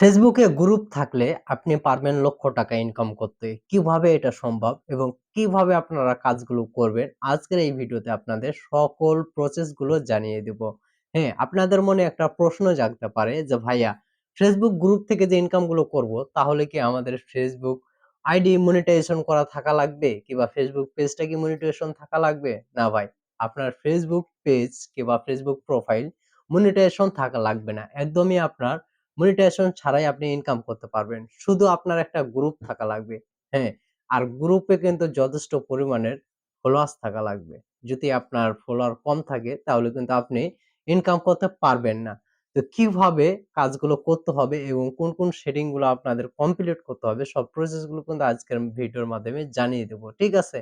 ফেসবুকে গ্রুপ থাকলে আপনি পারবেন লক্ষ টাকা ইনকাম করতে। কীভাবে এটা সম্ভব এবং কীভাবে আপনারা কাজগুলো করবেন? আজকের এই ভিডিওতে আপনাদের সকল প্রসেসগুলো জানিয়ে দিব। হ্যাঁ, আপনাদের মনে একটা প্রশ্ন জাগতে পারে যে ভাইয়া ফেসবুক গ্রুপ থেকে যে ইনকামগুলো করব তাহলে কি আমাদের ফেসবুক আইডি মনিটাইজেশন করা থাকা লাগবে? কিংবা ফেসবুক পেজটা কি মনিটাইজেশন থাকা লাগবে? না ভাই, আপনার ফেসবুক পেজ কিংবা ফেসবুক প্রোফাইল মনিটাইজেশন থাকা লাগবে না। একদমই আপনার মনিটাইজেশন ছাড়াই আপনি ইনকাম করতে পারবেন। শুধু আপনার একটা গ্রুপ থাকা লাগবে। হ্যাঁ? আর গ্রুপে কিন্তু যথেষ্ট পরিমাণের ফলোয়ার্স থাকা লাগবে। যদি আপনার ফলোয়ার কম থাকে তাহলে কিন্তু আপনি ইনকাম করতে পারবেন না। তো কীভাবে কাজগুলো করতে হবে এবং কোন, কোন সেটিংগুলো আপনাদের কমপ্লিট করতে হবে সব প্রসেসগুলো কিন্তু আজকের ভিডিওর মাধ্যমে জানিয়ে দেব। ঠিক আছে?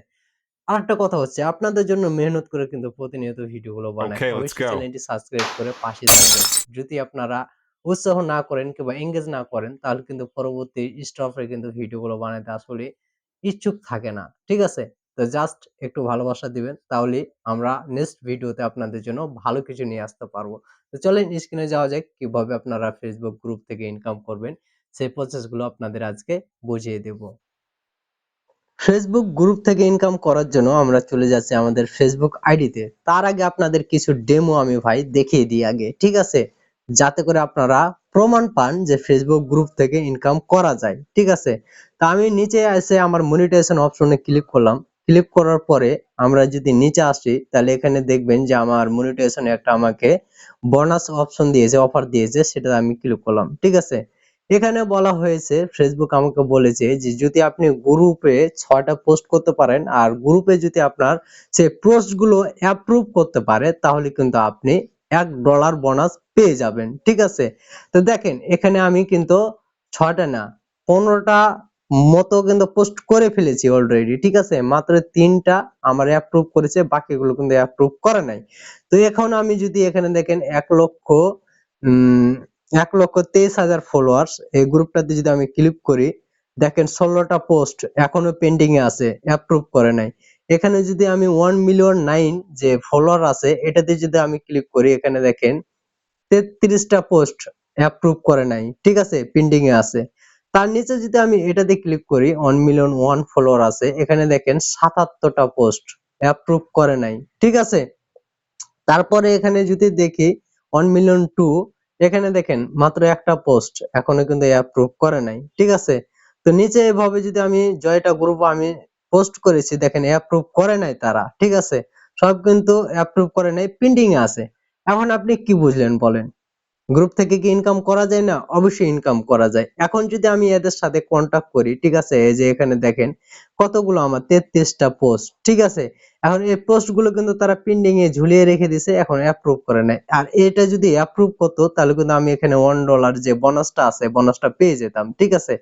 আর একটা কথা হচ্ছে আপনাদের জন্য মেহনত করে কিন্তু প্রতিনিয়ত ভিডিওগুলো বানাই। চ্যানেলটি সাবস্ক্রাইব করে পাশে থাকবেন। যদি আপনারা উৎসাহ না করেন কিংবা এনগেজ না করেন, তাহলে কিন্তু পরবর্তী স্টপে কিন্তু ভিডিওগুলো বানাইতে আসলে ইচ্ছুক থাকে না। ঠিক আছে? তো জাস্ট একটু ভালোবাসা দিবেন, তাহলে আমরা নেক্সট ভিডিওতে আপনাদের জন্য ভালো কিছু নিয়ে আসতে পারব। তো চলেন স্ক্রিনে যাওয়া যাক, কীভাবে আপনারা ফেসবুক গ্রুপ থেকে ইনকাম করবেন, সেই প্রসেসগুলো আপনাদের আজকে বুঝিয়ে দেব। ফেসবুক গ্রুপ থেকে ইনকাম করার জন্য আমরা চলে যাচ্ছি আমাদের ফেসবুক আইডিতে। তার আগে আপনাদের কিছু ডেমো আমি ভাই দেখিয়ে দিই আগে। ঠিক আছে? যাতে করে আপনারা প্রমাণ পান যে ফেসবুক গ্রুপ থেকে ইনকাম করা যায়। ঠিক আছে? তো আমি নিচে এসে আমার মনিটাইজেশন অপশনে ক্লিক করলাম। ক্লিক করার পরে আমরা যদি নিচে আসি তাহলে এখানে দেখবেন যে আমার মনিটাইজেশনে একটা আমাকে বোনাস অপশন দিয়েছে, অফার দিয়েছে সেটাতে আমি ক্লিক করলাম। ঠিক আছে? এখানে বলা হয়েছে ফেসবুক আমাকে বলেছে যে যদি আপনি গ্রুপে ৬ টা পোস্ট করতে পারেন আর গ্রুপে যদি আপনার সে পোস্টগুলো অ্যাপ্রুভ করতে পারে তাহলে কিন্তু আপনি $১ বোনাস পেয়ে যাবেন। ঠিক আছে? তো দেখেন এখানে আমি কিন্তু ৬ টা না ১৫ টা মতো কিন্তু পোস্ট করে ফেলেছি অলরেডি। ঠিক আছে? মাত্র ৩ টা আমার অ্যাপ্রুভ করেছে বাকিগুলো কিন্তু অ্যাপ্রুভ করে নাই। তো এখন আমি যদি এখানে দেখেন ১ লক্ষ উম ১,২৩,০০০ ফলোয়ার্স এই গ্রুপটাতে যদি আমি ক্লিক করি দেখেন ১৬ টা পোস্ট এখনও পেন্ডিং এ আছে অ্যাপ্রুভ করে নাই। এখানে যদি আমি ওয়ান মিলিয়ন নাইন যে ফলোয়ার আছে, এটাতে যদি আমি ক্লিক করি, এখানে দেখেন তেত্রিশটা পোস্ট অ্যাপ্রুভ করে নাই। ঠিক আছে? পেন্ডিং এ আছে। তার নিচে যদি আমি এটাতে ক্লিক করি 1 মিলিয়ন 1 ফলোয়ার আছে, এখানে দেখেন সাতাত্তরটা পোস্ট অ্যাপ্রুভ করে নাই। ঠিক আছে? তারপরে এখানে যদি দেখি 1 মিলিয়ন 2 এখানে দেখেন মাত্র একটা পোস্ট এখনও কিন্তু অ্যাপ্রুভ করে নাই। ঠিক আছে? তো নিচে এভাবে যদি আমি জয়টা গ্রুপ আমি পোস্ট করেছি দেখেন অ্যাপ্রুভ করে নাই তারা। ঠিক আছে? সব কিন্তু অ্যাপ্রুভ করে নাই পেন্ডিং আছে। এখন আপনি কি বুঝলেন বলেন? গ্রুপ থেকে কি ইনকাম করা যায় না? অবশ্যই ইনকাম করা যায়। এখন যদি আমি এদের সাথে কন্টাক্ট করি, ঠিক আছে? এই যে এখানে দেখেন কতগুলো আমার ৩৩ টা পোস্ট। ঠিক আছে? এখন এই পোস্টগুলো কিন্তু তারা পেন্ডিং এ ঝুলিয়ে রেখে দিছে এখন অ্যাপ্রুভ করে নাই। আর এটা যদি অ্যাপ্রুভ করতো তাহলে কিন্তু আমি এখানে $1 যে বোনাসটা আছে বোনাসটা পেয়ে যেতাম। ঠিক আছে?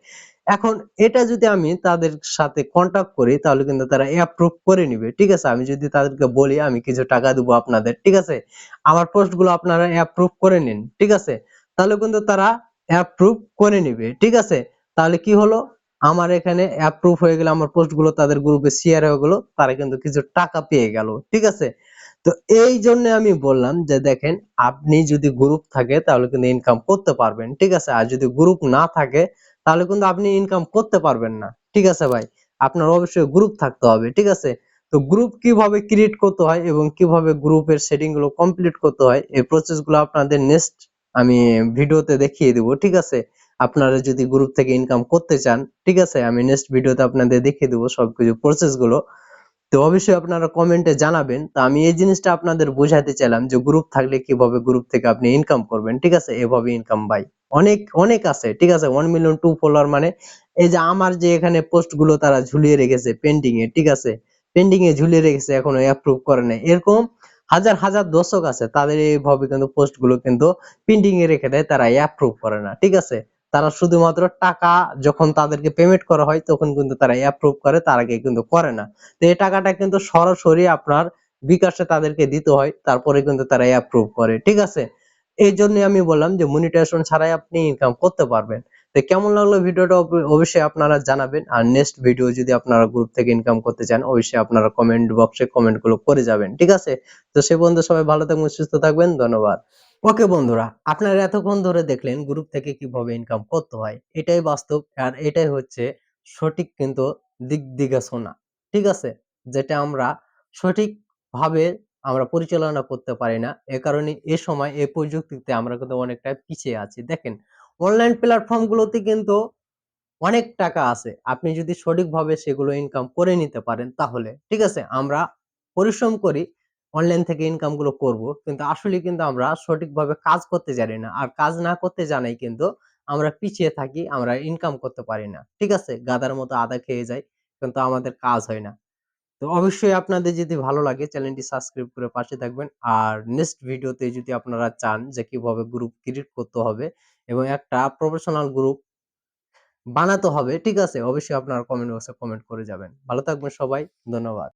এখন এটা যদি আমি তাদের সাথে কন্টাক্ট করি, তাহলে কিন্তু তারা অ্যাপ্রুভ করে নিবে। ঠিক আছে? আমি যদি তাদেরকে বলি, আমি কিছু টাকা দিব আপনাদের। ঠিক আছে? আমার পোস্টগুলো আপনারা অ্যাপ্রুভ করে নিন। ঠিক আছে? তাহলে কিন্তু তারা অ্যাপ্রুভ করে নিবে। ঠিক আছে? তাহলে কি হলো? আমার এখানে অ্যাপ্রুভ হয়ে গেলে আমার পোস্টগুলো তাদের গ্রুপে শেয়ার হয়ে গেলো, তারা কিন্তু কিছু টাকা পেয়ে গেল। ঠিক আছে? তো এই জন্য আমি বললাম যে, দেখেন, আপনি যদি গ্রুপ থাকে, তাহলে কিন্তু ইনকাম করতে পারবেন। ঠিক আছে? আর যদি গ্রুপ না থাকে তাহলে কিন্তু আপনি ইনকাম করতে পারবেন না। ঠিক আছে ভাই? আপনার অবশ্যই গ্রুপ থাকতে হবে। ঠিক আছে? তো গ্রুপ কীভাবে ক্রিয়েট করতে হয় এবং কীভাবে গ্রুপের সেটিংগুলো কমপ্লিট করতে হয় এই প্রসেসগুলো আপনাদের নেক্সট আমি ভিডিওতে দেখিয়ে দিব। ঠিক আছে? আপনারা যদি গ্রুপ থেকে ইনকাম করতে চান, ঠিক আছে? আমি নেক্সট ভিডিওতে আপনাদের দেখিয়ে দিব সবকিছু প্রসেসগুলো। তো অবশ্যই আপনারা কমেন্টে জানাবেন। তো আমি এই জিনিসটা আপনাদের বোঝাতে চাইলাম যে গ্রুপ থাকলে কীভাবে গ্রুপ থেকে আপনি ইনকাম করবেন। ঠিক আছে? এভাবে ইনকাম ভাই অনেক, অনেক আছে। ঠিক আছে? 1 মিলিয়ন 2 ফলোয়ার মানে এই যে আমার যে এখানে পোস্টগুলো তারা ঝুলিয়ে রেখেছে পেন্ডিং এ। ঠিক আছে? পেন্ডিং এ ঝুলিয়ে রেখেছে এখনও অ্যাপ্রুভ করে নাই। এরকম হাজার, হাজার দর্শক আছে তাদের এইভাবে কিন্তু পোস্টগুলো কিন্তু পেন্ডিং এ রেখে দেয় তারা অ্যাপ্রুভ করে না। ঠিক আছে? তারা শুধুমাত্র টাকা যখন তাদেরকে পেমেন্ট করা হয় তখন কিন্তু তারা অ্যাপ্রুভ করে তার আগে কিন্তু করে না। তো এই টাকাটা কিন্তু সরাসরি আপনার বিকাশে তাদেরকে দিতে হয় তারপরে কিন্তু তারা অ্যাপ্রুভ করে। ঠিক আছে? এইজন্যই আমি বললাম যে মনিটাইজেশন ছাড়াই আপনি ইনকাম করতে পারবেন। তো কেমন লাগল ভিডিওটা অবশ্যই আপনারা জানাবেন। আর নেক্সট ভিডিও যদি আপনারা গ্রুপ থেকে ইনকাম করতে চান অবশ্যই আপনারা কমেন্ট বক্সে কমেন্টগুলো করে যাবেন। ঠিক আছে? তো সে বন্ধু সবাই ভালো থাকবেন, সুস্থ থাকবেন। ধন্যবাদ। ওকে বন্ধুরা আপনারা এতক্ষণ ধরে দেখলেন গ্রুপ থেকে কীভাবে ইনকাম করতে হয় এটাই বাস্তব আর এটাই হচ্ছে সঠিক কিন্তু দিক দিগাছোনা ঠিক আছে যেটা আমরা সঠিকভাবে আমরা পরিচালনা করতে পারি না। এ কারণে এ সময় এই প্রযুক্তিতে আমরা কিন্তু অনেকটা পিছিয়ে আছি। দেখেন অনলাইন প্ল্যাটফর্ম গুলোতে কিন্তু অনেক টাকা আছে। আপনি যদি সঠিকভাবে সেগুলো ইনকাম করে নিতে পারেন তাহলে, ঠিক আছে? আমরা পরিশ্রম করি অনলাইন থেকে ইনকামগুলো করব, কিন্তু আসলে কিন্তু আমরা সঠিকভাবে কাজ করতে জানি না। আর কাজ না করতে জানাই কিন্তু আমরা পিছিয়ে থাকি, আমরা ইনকাম করতে পারি না। ঠিক আছে? গাদার মতো আদা খেয়ে যাই, কিন্তু আমাদের কাজ হয় না। তো অবশ্যই আপনাদের যদি ভালো লাগে চ্যানেলটি সাবস্ক্রাইব করে পাশে থাকবেন। আর নেক্সট ভিডিওতে যদি আপনারা চান যে কীভাবে গ্রুপ ক্রিয়েট করতে হবে এবং একটা প্রফেশনাল গ্রুপ বানাতে হবে, ঠিক আছে? অবশ্যই আপনারা কমেন্ট বক্সে কমেন্ট করে যাবেন। ভালো থাকবেন সবাই, ধন্যবাদ।